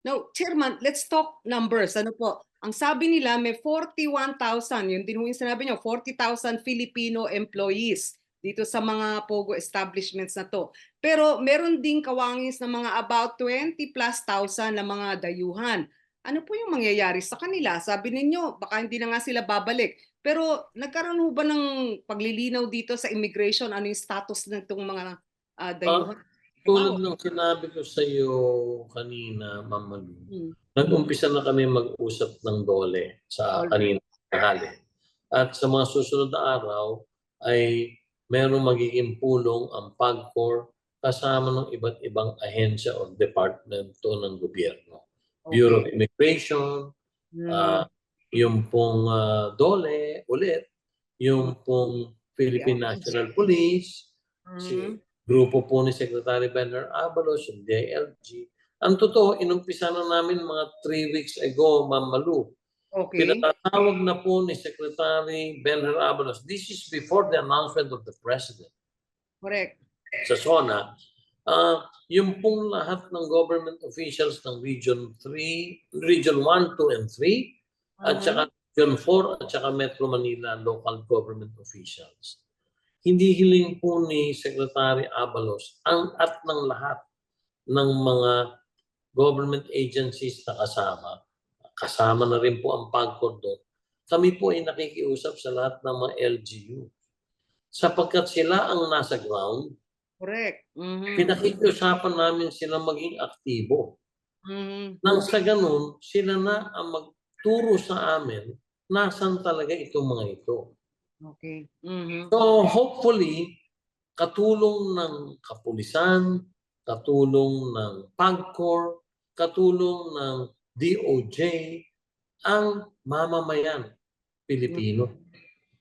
Now, Chairman, let's talk numbers. Ano po? Ang sabi nila may 41,000, yun din yung sinabi nyo, 40,000 Filipino employees dito sa mga POGO establishments na to. Pero meron ding kawangis na mga about 20 plus thousand na mga dayuhan. Ano po yung mangyayari sa kanila? Sabi ninyo, baka hindi na nga sila babalik. Pero nagkaroon ho ba ng paglilinaw dito sa immigration? Ano yung status ng itong mga ah, dayuhan? Tulad ng sinabi ko sa iyo kanina, Ma'am Malu, Hmm. nag-umpisa na kami mag-usap ng dole sa Alright. kanina tanghali. At sa mga susunod na araw ay meron magiging pulong ang PAGCOR kasama ng iba't ibang ahensya o departamento ng gobyerno. Bureau of Immigration, Hmm. ah, yung pong ah, DOLE ulit, yung pong Philippine National Police, si Mhm. Grupo po ni Secretary Benner Abalos, yung DILG. Ang totoo, inumpisa na namin mga three weeks ago, Ma'am Malu. Okay. Pinatatawag na po ni Secretary Benner Abalos. This is before the announcement of the President Correct. sa SONA. Ah, yung pong lahat ng government officials ng Region 3, Region 1, 2, and 3, at Mhm. saka Region 4, at saka Metro Manila local government officials. Hindi hiling po ni Secretary Abalos ang at ng lahat ng mga government agencies na kasama. Kasama na rin po ang PAGCOR doon. Kami po ay nakikiusap sa lahat ng mga LGU. Sapagkat sila ang nasa ground, Correct. Mhm. pinakikiusapan namin sila maging aktibo. Mhm. Nang sa ganun, sila na ang magturo sa amin nasan talaga itong mga ito. Okay. Mhm. So hopefully, katulong ng kapulisan, katulong ng PAGCOR, katulong ng DOJ, ang mamamayan Pilipino,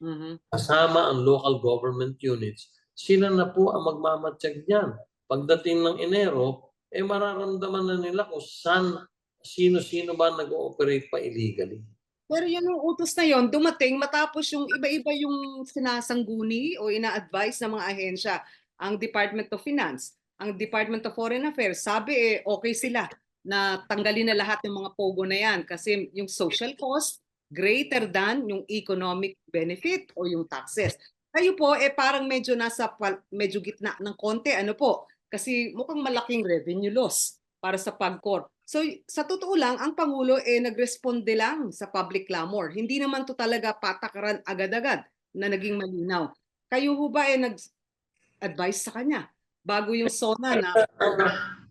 Mhm. kasama ang local government units, sila na po ang magmamatsyag niyan. Pagdating ng Enero, eh mararamdaman na nila kung saan, sino-sino ba nag-ooperate pa illegally. Pero yun yung utos na yon dumating matapos yung iba-iba yung sinasangguni o ina-advise ng mga ahensya. Ang Department of Finance, ang Department of Foreign Affairs, sabi eh okay sila na tanggalin na lahat ng mga pogo na yan kasi yung social cost greater than yung economic benefit o yung taxes. Kayo po eh parang medyo nasa medyo gitna ng konti ano po kasi mukhang malaking revenue loss para sa PAGCOR. So sa totoo lang, ang Pangulo eh nagresponde lang sa public clamor. Hindi naman to talaga patakaran agad-agad na naging malinaw. Kayo ho ba eh nag-advise sa kanya bago yung SONA na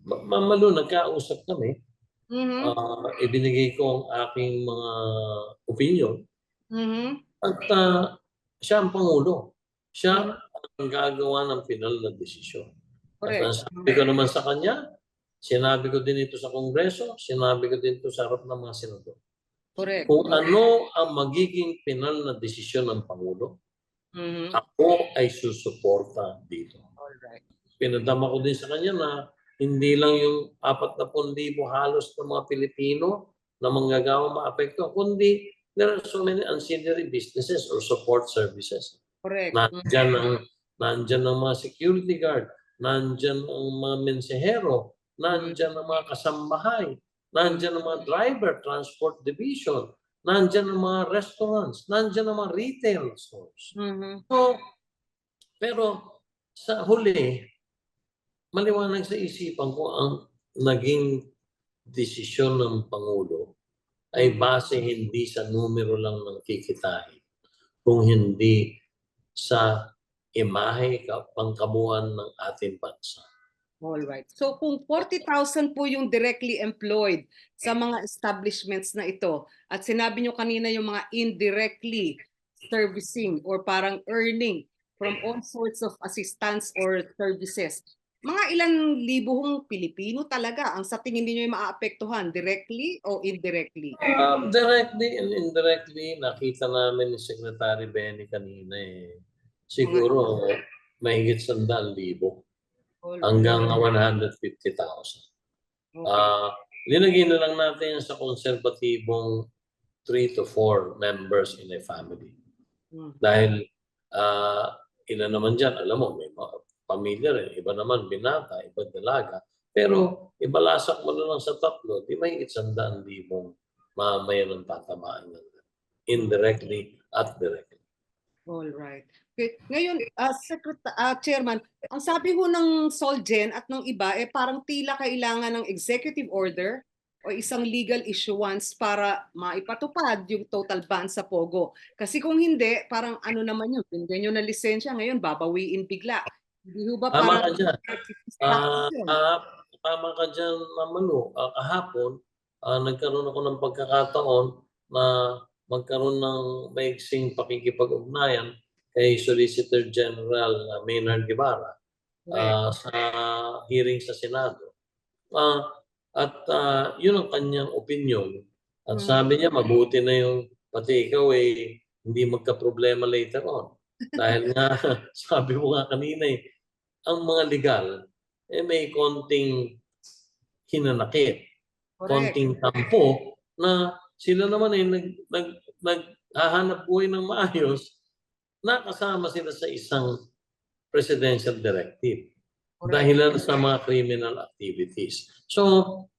Ma- Ma'am Malu, nagkausap kami. Mhm, Ah, ibinigay ko ang aking mga opinion. mhm, At ah, siya ang Pangulo. Siya ang gagawa ng final na desisyon. At ang correct. sabi ko naman sa kanya, sinabi ko din ito sa Kongreso, sinabi ko din ito sa harap ng mga senador. Correct. Kung ano ang magiging final na desisyon ng Pangulo, Mhm, ako ay susuporta dito. alright. Pinadama ko din sa kanya na hindi lang yung 40,000 halos ng mga Pilipino na manggagawa maapekto, kundi there are so many ancillary businesses or support services. Correct. Nandyan ang, nandyan ang mga security guard, nandyan ang mga mensahero, nandyan ang mga kasambahay, nandyan ang mga driver, transport division, nandyan ang mga restaurants, nandyan ang mga retail stores. mhm, So, pero sa huli, maliwanag sa isipan ko ang naging desisyon ng Pangulo ay base hindi sa numero lang ng kikitain, kung hindi sa imahe ka pangkabuuan ng ating bansa. Alright. So kung 40,000 po yung directly employed sa mga establishments na ito at sinabi nyo kanina yung mga indirectly servicing or parang earning from all sorts of assistance or services. Mga ilang libo Pilipino talaga ang sa tingin niyo yung maaapektuhan directly o indirectly? Um, directly and indirectly, nakita namin ni Secretary Benny kanina eh. Siguro mahigit sandaan libo. Hanggang 150,000. Okay. Ah, linagay na lang natin sa konserbatibong 3 to 4 members in a family. Hmm. Dahil ah, ilan naman dyan, alam mo, may mga pamilya rin. Iba naman binata, iba dalaga. Pero ibalasak mo na lang sa tatlo, di may isandaan libong mamamayan ng tatamaan yan. Indirectly at directly. All right. Okay. Ngayon, uh, Secret- ah, Chairman, ang sabi ho ng Solgen at ng iba, eh parang tila kailangan ng executive order o isang legal issuance para maipatupad yung total ban sa Pogo. Kasi kung hindi, parang ano naman yun, binigyan nyo na lisensya, ngayon babawiin bigla. Hindi ho ba Tama parang... ka dyan. Ah, ah, tama ka dyan naman no. Ah, kahapon, ah, nagkaroon ako ng pagkakataon na magkaroon ng maiksing pakikipag-ugnayan kay Solicitor General ah, Maynard Guevara ah, sa hearing sa Senado. Ah, at ah, yun ang kanyang opinion. At Hmm. sabi niya, mabuti na yung pati ikaw eh, hindi magka-problema later on. Dahil nga, sabi mo nga kanina eh, ang mga legal, eh may konting hinanakit, Correct. konting tampo na sila naman ay nag, nag, naghahanap buhay ng maayos, nakasama sila sa isang presidential directive Correct. dahilan sa mga criminal activities. So,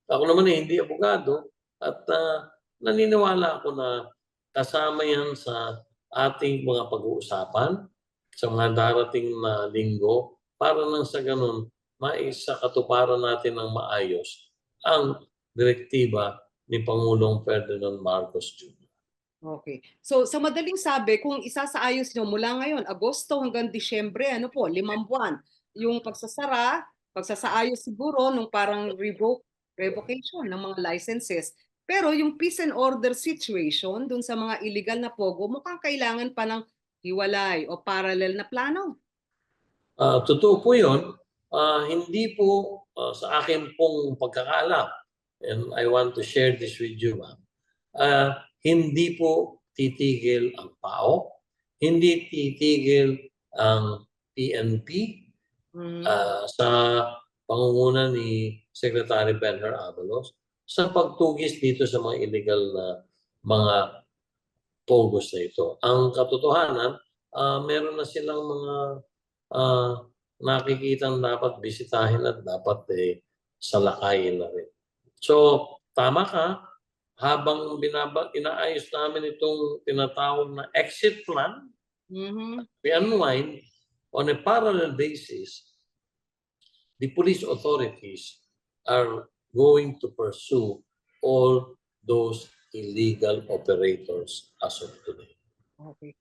ako naman eh, hindi abogado at ah, naniniwala ako na kasama yan sa ating mga pag-uusapan sa mga darating na linggo para nang sa ganun maisa katuparan natin ng maayos ang direktiba ni Pangulong Ferdinand Marcos Jr. Okay. So sa madaling sabi, kung isasaayos nyo mula ngayon, Agosto hanggang Disyembre, ano po, limang buwan, yung pagsasara, pagsasaayos siguro nung parang revoke, revocation ng mga licenses. Pero yung peace and order situation dun sa mga illegal na pogo, mukhang kailangan pa ng hiwalay o parallel na plano. Ah, totoo po yun. Ah, hindi po ah, sa akin pong pagkakaalam, and I want to share this with you, ma'am. Ah, hindi po titigil ang PAO, hindi titigil ang PNP Mm. ah, sa pangunguna ni Secretary Benher Avalos sa pagtugis dito sa mga illegal na mga pogos na ito. Ang katotohanan, ah, meron na silang mga ah, nakikitang dapat bisitahin at dapat eh, salakayin na rin. So, tama ka, habang binaba, inaayos namin itong tinatawag na exit plan, Mhm. we unwind on a parallel basis, the police authorities are going to pursue all those illegal operators as of today. Okay.